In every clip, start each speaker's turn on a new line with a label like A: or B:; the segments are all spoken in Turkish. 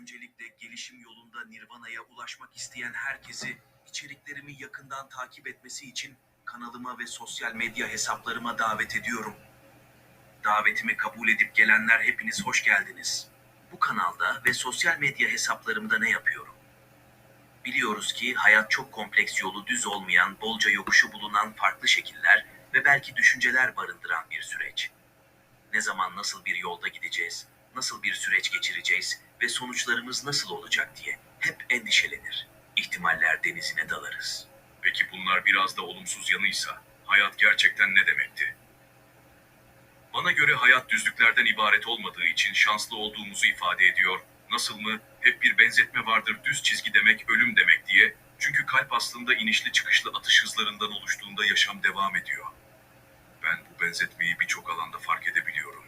A: Öncelikle gelişim yolunda Nirvana'ya ulaşmak isteyen herkesi içeriklerimi yakından takip etmesi için kanalıma ve sosyal medya hesaplarıma davet ediyorum. Davetimi kabul edip gelenler hepiniz hoş geldiniz. Bu kanalda ve sosyal medya hesaplarımda ne yapıyorum? Biliyoruz ki hayat çok kompleks yolu düz olmayan, bolca yokuşu bulunan farklı şekiller ve belki düşünceler barındıran bir süreç. Ne zaman nasıl bir yolda gideceğiz, nasıl bir süreç geçireceğiz ve sonuçlarımız nasıl olacak diye hep endişelenir. İhtimaller denizine dalarız.
B: Peki bunlar biraz da olumsuz yanıysa hayat gerçekten ne demekti? Bana göre hayat düzlüklerden ibaret olmadığı için şanslı olduğumuzu ifade ediyor. Nasıl mı? Hep bir benzetme vardır düz çizgi demek ölüm demek diye. Çünkü kalp aslında inişli çıkışlı atış hızlarından oluştuğunda yaşam devam ediyor. Ben bu benzetmeyi birçok alanda fark edebiliyorum.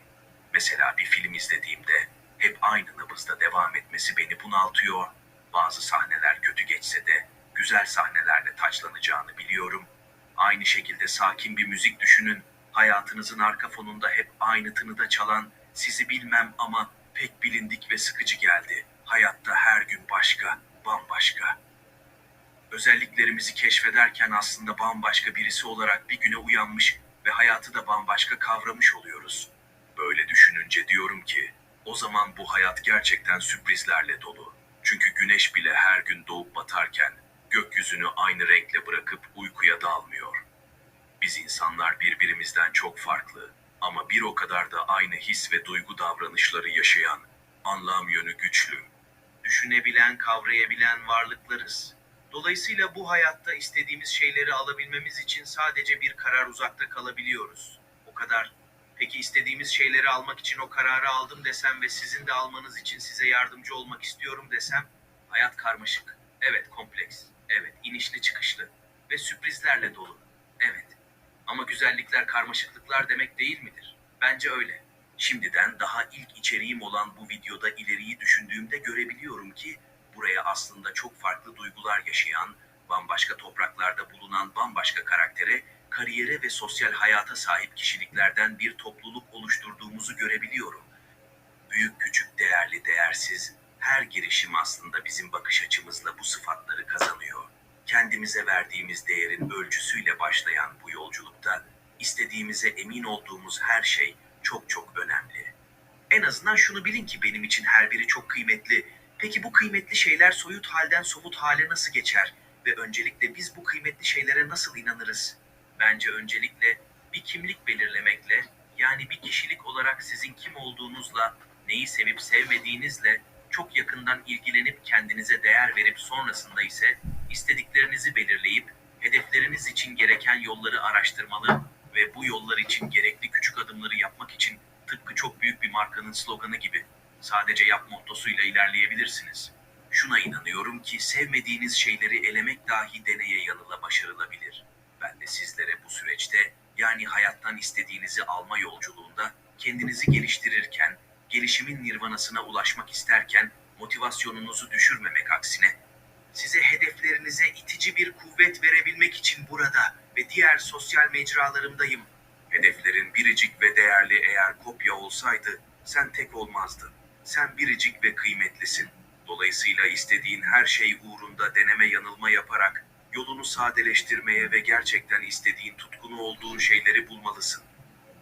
A: Mesela bir film izlediğimde hep aynı nabızda devam etmesi beni bunaltıyor. Bazı sahneler kötü geçse de güzel sahnelerle taçlanacağını biliyorum. Aynı şekilde sakin bir müzik düşünün. Hayatınızın arka fonunda hep aynı tınıda çalan, sizi bilmem ama pek bilindik ve sıkıcı geldi. Hayatta her gün başka, bambaşka. Özelliklerimizi keşfederken aslında bambaşka birisi olarak bir güne uyanmış ve hayatı da bambaşka kavramış oluyoruz. Böyle düşününce diyorum ki, o zaman bu hayat gerçekten sürprizlerle dolu. Çünkü güneş bile her gün doğup batarken gökyüzünü aynı renkle bırakıp uykuya dalmıyor. Biz insanlar birbirimizden çok farklı ama bir o kadar da aynı his ve duygu davranışları yaşayan, anlam yönü güçlü, düşünebilen, kavrayabilen varlıklarız. Dolayısıyla bu hayatta istediğimiz şeyleri alabilmemiz için sadece bir karar uzakta kalabiliyoruz. O kadar. Peki istediğimiz şeyleri almak için o kararı aldım desem ve sizin de almanız için size yardımcı olmak istiyorum desem, hayat karmaşık. Evet, kompleks. Evet, inişli çıkışlı ve sürprizlerle dolu. Evet. Ama güzellikler karmaşıklıklar demek değil midir? Bence öyle. Şimdiden daha ilk içeriğim olan bu videoda ileriyi düşündüğümde görebiliyorum ki buraya aslında çok farklı duygular yaşayan, bambaşka topraklarda bulunan bambaşka karaktere, kariyere ve sosyal hayata sahip kişiliklerden bir topluluk oluşturduğumuzu görebiliyorum. Büyük küçük değerli değersiz her girişim aslında bizim bakış açımızla bu sıfatları kazanıyor. Kendimize verdiğimiz değerin ölçüsüyle başlayan bu yolculukta istediğimize emin olduğumuz her şey çok çok önemli. En azından şunu bilin ki benim için her biri çok kıymetli. Peki bu kıymetli şeyler soyut halden somut hale nasıl geçer? Ve öncelikle biz bu kıymetli şeylere nasıl inanırız? Bence öncelikle bir kimlik belirlemekle, yani bir kişilik olarak sizin kim olduğunuzla, neyi sevip sevmediğinizle çok yakından ilgilenip kendinize değer verip sonrasında ise istediklerinizi belirleyip hedefleriniz için gereken yolları araştırmalı ve bu yollar için gerekli küçük adımları yapmak için tıpkı çok büyük bir markanın sloganı gibi sadece yap mottosuyla ilerleyebilirsiniz. Şuna inanıyorum ki sevmediğiniz şeyleri elemek dahi deneye yanıla başarılabilir. Ben de sizlere bu süreçte yani hayattan istediğinizi alma yolculuğunda kendinizi geliştirirken, gelişimin nirvanasına ulaşmak isterken motivasyonunuzu düşürmemek aksine size hedeflerinize itici bir kuvvet verebilmek için burada ve diğer sosyal mecralarımdayım. Hedeflerin biricik ve değerli eğer kopya olsaydı sen tek olmazdın. Sen biricik ve kıymetlisin. Dolayısıyla istediğin her şey uğrunda deneme yanılma yaparak yolunu sadeleştirmeye ve gerçekten istediğin tutkunu olduğun şeyleri bulmalısın.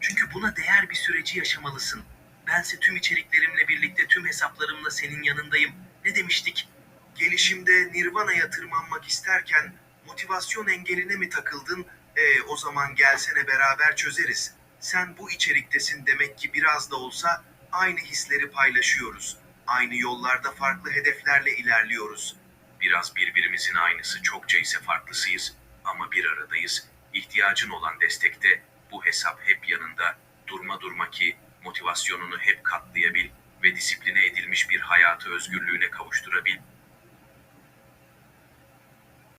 A: Çünkü buna değer bir süreci yaşamalısın. Bense tüm içeriklerimle birlikte tüm hesaplarımla senin yanındayım. Ne demiştik? Gelişimde Nirvana'ya tırmanmak isterken motivasyon engeline mi takıldın? E, o zaman gelsene beraber çözeriz. Sen bu içeriktesin demek ki biraz da olsa aynı hisleri paylaşıyoruz. Aynı yollarda farklı hedeflerle ilerliyoruz. Biraz birbirimizin aynısı çokça ise farklısıyız ama bir aradayız. İhtiyacın olan destekte bu hesap hep yanında. Durma durma ki motivasyonunu hep katlayabil ve disipline edilmiş bir hayatı özgürlüğüne kavuşturabil.